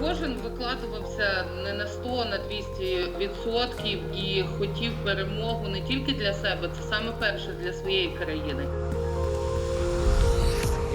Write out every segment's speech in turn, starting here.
Кожен викладувався не на 100, а на 200 відсотків і хотів перемогу не тільки для себе, це саме перше для своєї країни.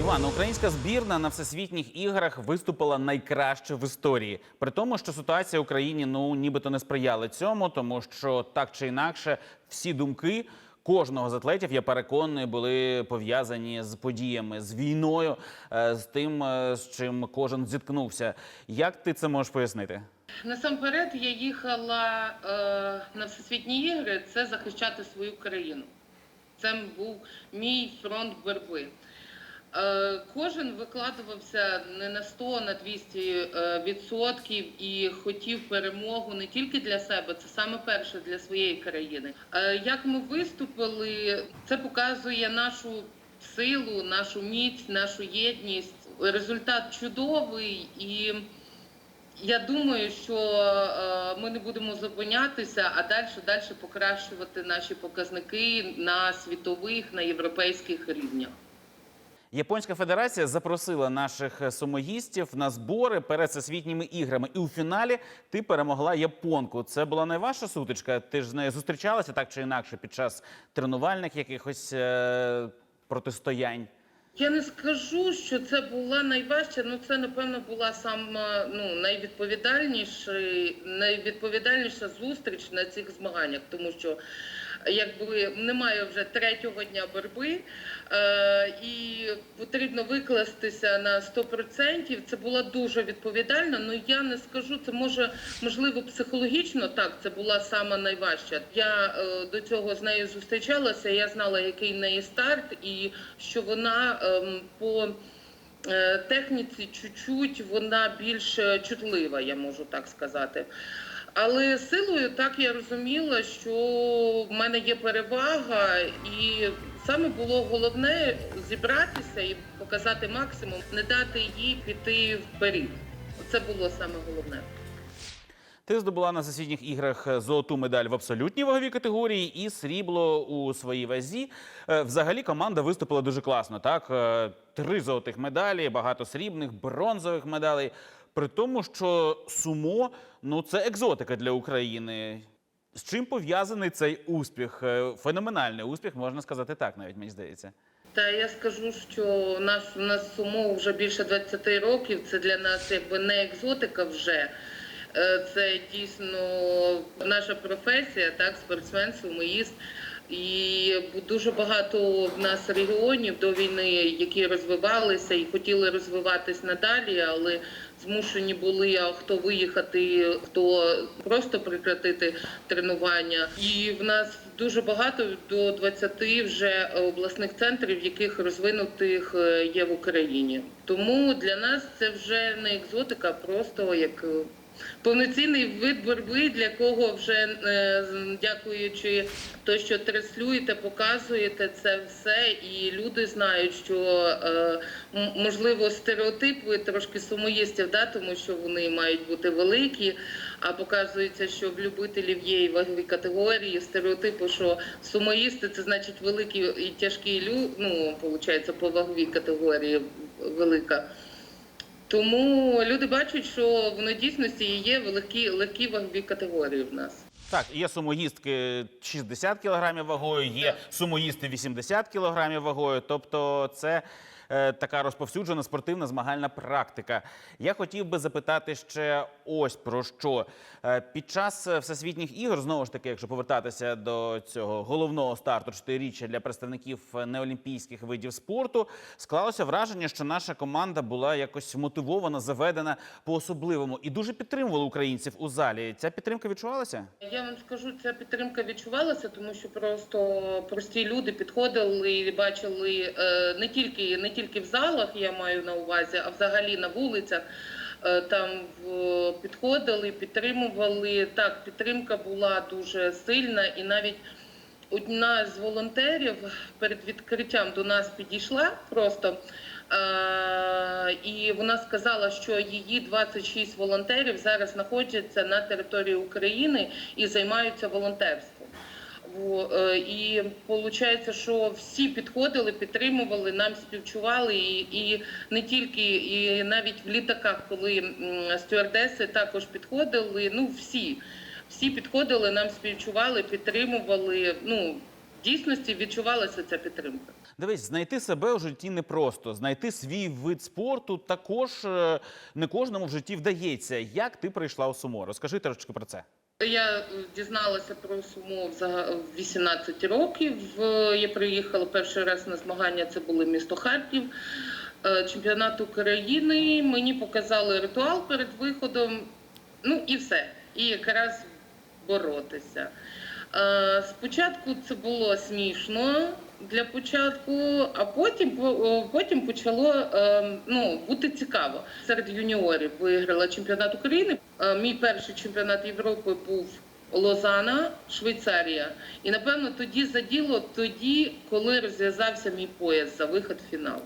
Іван, українська збірна на всесвітніх іграх виступила найкраще в історії. При тому, що ситуація в Україні ну нібито не сприяла цьому, тому що так чи інакше всі думки. Кожного з атлетів, я переконаний, були пов'язані з подіями, з війною, е, з тим, е, з чим кожен зіткнувся. Як ти це можеш пояснити? Насамперед я їхала е, на всесвітні ігри це захищати свою країну. Це був мій фронт боротьби. Е, кожен викладувався не на 100, а на 200 е, відсотків і хотів перемогу не тільки для себе, це саме перше для своєї країни. Е, як ми виступили, це показує нашу силу, нашу міць, нашу єдність. Результат чудовий і. Я думаю, що ми не будемо зупинятися, а далі далі покращувати наші показники на світових, на європейських рівнях. Японська федерація запросила наших сумоїстів на збори перед всесвітніми іграми. І у фіналі ти перемогла японку. Це була найважча сутичка. Ти ж з нею зустрічалася так чи інакше під час тренувальних якихось е- протистоянь. Я не скажу, що це була найважча, ну це напевно була сама ну найвідповідальніша, найвідповідальніша зустріч на цих змаганнях, тому що якби немає вже третього дня боротьби, е, і потрібно викластися на 100%. Це була дуже відповідальна. Ну я не скажу, це може можливо психологічно. Так, це була сама найважча. Я е, до цього з нею зустрічалася. Я знала, який неї старт, і що вона ем, по е, техніці чуть-чуть вона більш чутлива, я можу так сказати. Але силою так я розуміла, що в мене є перевага, і саме було головне зібратися і показати максимум, не дати їй піти вперед. Це було саме головне. Ти здобула на всесвітніх іграх золоту медаль в абсолютній ваговій категорії і срібло у своїй вазі. Е, Взагалі команда виступила дуже класно. Так, Е, три золотих медалі, багато срібних, бронзових медалей. При тому, що сумо ну це екзотика для України. З чим пов'язаний цей успіх? Е, Феноменальний успіх, можна сказати так, навіть мені здається. Та я скажу, що наш у нас сумо вже більше 20 років. Це для нас якби не екзотика вже. Е, Це дійсно наша професія, так, спортсмен, сумоїст. І дуже багато в нас регіонів до війни, які розвивалися і хотіли розвиватись надалі, але змушені були хто виїхати, хто просто прекратити тренування. І в нас дуже багато до 20 вже обласних центрів, яких розвинутих е, є в Україні. Тому для нас це вже не екзотика, а просто як. Повноцінний вид боротьби, для кого вже е, дякуючи то, що транслюєте, показуєте це все, і люди знають, що е, можливо стереотипи трошки сумоїстів, да, тому що вони мають бути великі. А показується, що в любителів є і вагові категорії, стереотипи, що сумоїсти це значить великі і тяжкі лю, ну, виходить, по ваговій категорії велика. Тому люди бачать, що воно дійсності є великі легкі вагові категорії в нас. Так, є сумоїстки 60 кілограмів вагою, є сумоїсти 80 кілограмів вагою. Тобто, це така розповсюджена спортивна змагальна практика. Я хотів би запитати ще ось про що. Е, під час е, всесвітніх ігор, знову ж таки, якщо повертатися до цього головного старту чотириріччя для представників е, неолімпійських видів спорту, склалося враження, що наша команда була якось мотивована, заведена по-особливому і дуже підтримувала українців у залі. Ця підтримка відчувалася? Я вам скажу, ця підтримка відчувалася, тому що просто прості люди підходили і бачили е, не тільки не тільки в залах, я маю на увазі, а взагалі на вулицях. Е, Там підходили, підтримували. Так, підтримка була дуже сильна, і навіть одна з волонтерів перед відкриттям до нас підійшла просто. Е, і вона сказала, що її 26 волонтерів зараз знаходяться на території України і займаються волонтерством. Бо, е, і виходить, що всі підходили, підтримували, нам співчували, і, і не тільки, і навіть в літаках, коли стюардеси також підходили. Ну всі, всі підходили, нам співчували, підтримували. Ну дійсності відчувалася ця підтримка. Дивись, знайти себе у житті непросто. Знайти свій вид спорту також е, не кожному в житті вдається. Як ти прийшла у сумо? Розкажи трошки про це. Я е, дізналася про суму взага- в 18 років. Е, Я приїхала перший раз на змагання. Це було місто Харків, е, чемпіонат України. Мені показали ритуал перед виходом. Ну і все. І якраз боротися. Е, Спочатку це було смішно для початку, а потім, потім почало е, ну, бути цікаво. Серед юніорів виграла чемпіонат України. Е, Мій перший чемпіонат Європи був Лозана, Швейцарія. І напевно тоді заділо тоді, коли розв'язався мій пояс за вихід в фінал.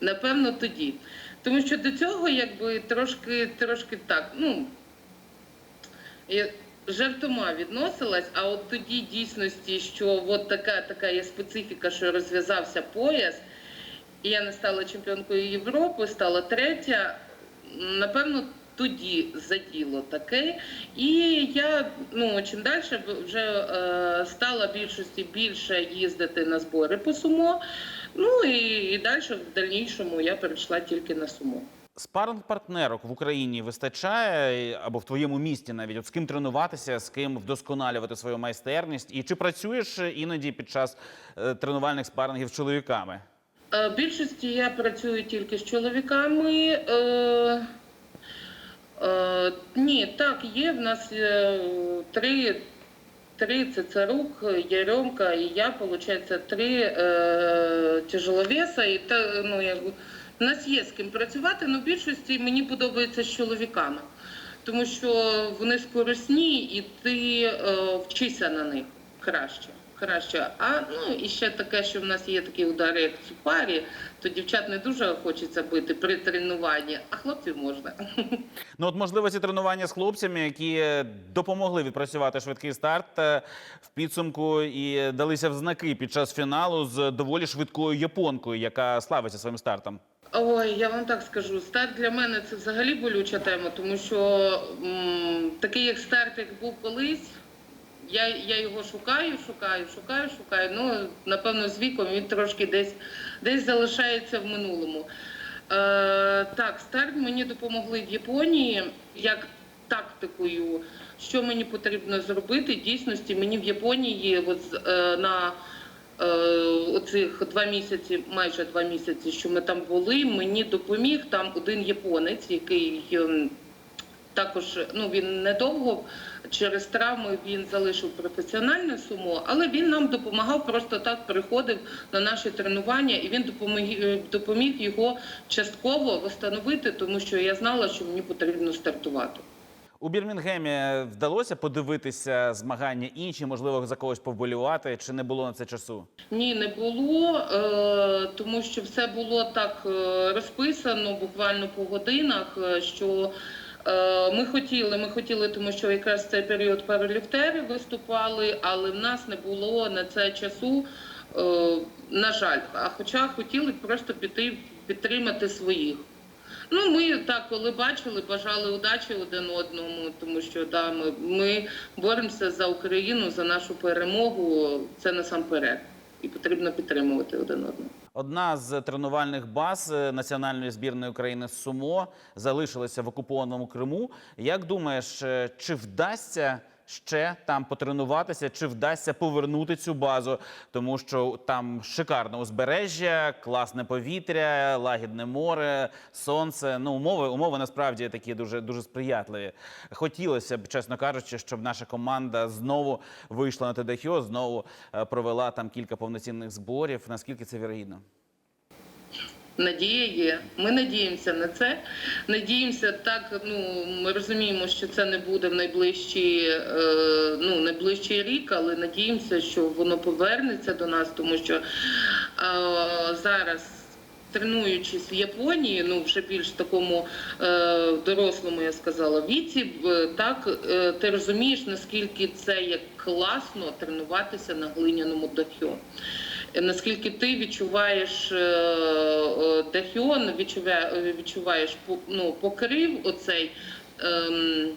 Напевно, тоді. Тому що до цього якби трошки, трошки так. Ну, я жартома відносилась, а от тоді дійсності, що от така така є специфіка, що розв'язався пояс, і я не стала чемпіонкою Європи, стала третя. Напевно, тоді заділо таке. І я ну чим далі вже е, стала більшості більше їздити на збори по сумо. Ну і, і далі в дальнішому я перейшла тільки на сумо. Спаринг партнерок в Україні вистачає або в твоєму місті навіть от з ким тренуватися, з ким вдосконалювати свою майстерність, і чи працюєш іноді під час е, тренувальних спарингів з чоловіками? Е, більшості я працюю тільки з чоловіками. Е, е, ні, так, є. В нас е, три, три це Царук, Яремка і я, виходить, три е, тяжеловеса. І та, ну, як, у нас є з ким працювати, але в більшості мені подобається з чоловіками. Тому що вони скорисні і ти е, вчишся на них краще. Краще. А ну і ще таке, що в нас є такі удари, як в цупарі, то дівчат не дуже хочеться бити при тренуванні, а хлопців можна. Ну, от можливо, ці тренування з хлопцями, які допомогли відпрацювати швидкий старт е, в підсумку і далися в знаки під час фіналу з доволі швидкою японкою, яка славиться своїм стартом. Ой, я вам так скажу, старт для мене це взагалі болюча тема, тому що м, такий як старт, як був колись, я, я його шукаю, шукаю, шукаю, шукаю. Ну, напевно, з віком він трошки десь, десь залишається в минулому. Е, так, старт мені допомогли в Японії як тактикою, що мені потрібно зробити. Дійсності мені в Японії от, е, на оцих два місяці, майже два місяці, що ми там були, мені допоміг там один японець, який ем, також ну він недовго через травми він залишив професіональне сумо, але він нам допомагав просто так приходив на наші тренування, і він допоміг, е, допоміг його частково встановити, тому що я знала, що мені потрібно стартувати. У Бірмінгемі вдалося подивитися змагання інші, можливо, за когось повболівати, чи не було на це часу? Ні, не було, е, тому що все було так е, розписано буквально по годинах. е, Що ми хотіли, ми хотіли, тому що якраз цей період параліфтери виступали, але в нас не було на це часу. На жаль, а хоча хотіли просто піти підтримати своїх. Ну, ми так, коли бачили, бажали удачі один одному, тому що да, ми, ми боремося за Україну, за нашу перемогу. Це насамперед. І потрібно підтримувати один одного. Одна з тренувальних баз е, національної збірної України сумо залишилася в окупованому Криму. Як думаєш, е, чи вдасться ще там потренуватися, чи вдасться повернути цю базу? Тому що там шикарне узбережжя, класне повітря, лагідне море, сонце. Ну умови умови насправді такі дуже дуже сприятливі. Хотілося б, чесно кажучи, щоб наша команда знову вийшла на ТДХО, знову е, провела там кілька повноцінних зборів. Наскільки це вірогідно? Надія є. Ми надіємося на це. Надіємося, так ну ми розуміємо, що це не буде в найближчі, е, ну найближчий рік, але надіємося, що воно повернеться до нас, тому що е, зараз тренуючись в Японії, ну вже більш такому е, дорослому, я сказала, віці, так е, ти розумієш, наскільки це є класно тренуватися на глиняному дахьо. Е, Наскільки ти відчуваєш Дахіон, е, відчуває, відчуваєш ну, покрив оцей ем,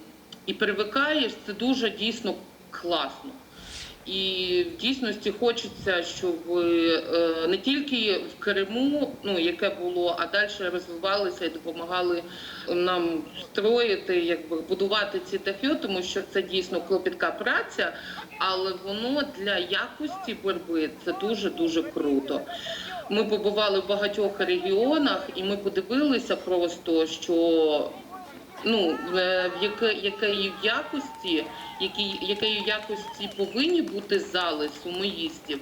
і привикаєш, це дуже дійсно класно. І в дійсності хочеться, щоб е, не тільки в Криму, ну яке було, а далі розвивалися і допомагали нам строїти, якби будувати ці дахи, тому що це дійсно клопітка праця, але воно для якості боротьби це дуже дуже круто. Ми побували в багатьох регіонах, і ми подивилися просто, що ну в якої якості, які, якої якості повинні бути зали сумоїстів.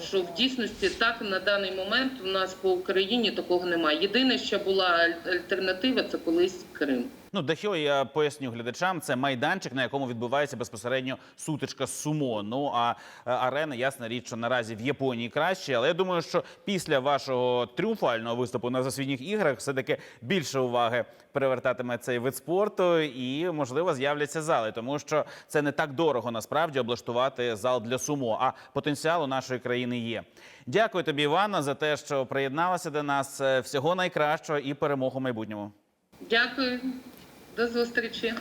Що в дійсності так на даний момент у нас по Україні такого немає. Єдине, що була альтернатива, це колись Крим. Ну, дахьо, я поясню глядачам, це майданчик, на якому відбувається безпосередньо сутичка сумо. Ну а е, арена, ясна річ, що наразі в Японії краще. Але я думаю, що після вашого тріумфального виступу на засвітніх іграх все-таки більше уваги привертатиме цей вид спорту, і можливо з'являться зали, тому що це не так дорого насправді облаштувати зал для сумо. А потенціал у нашої країни є. Дякую тобі, Івана, за те, що приєдналася до нас. Е, Всього найкращого і перемог у майбутньому. Дякую, до зустрічі.